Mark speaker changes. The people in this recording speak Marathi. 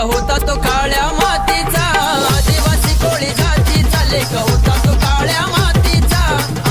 Speaker 1: होता तो काळ्या मातीचा? आदिवासी कोळी जाती चाले होता.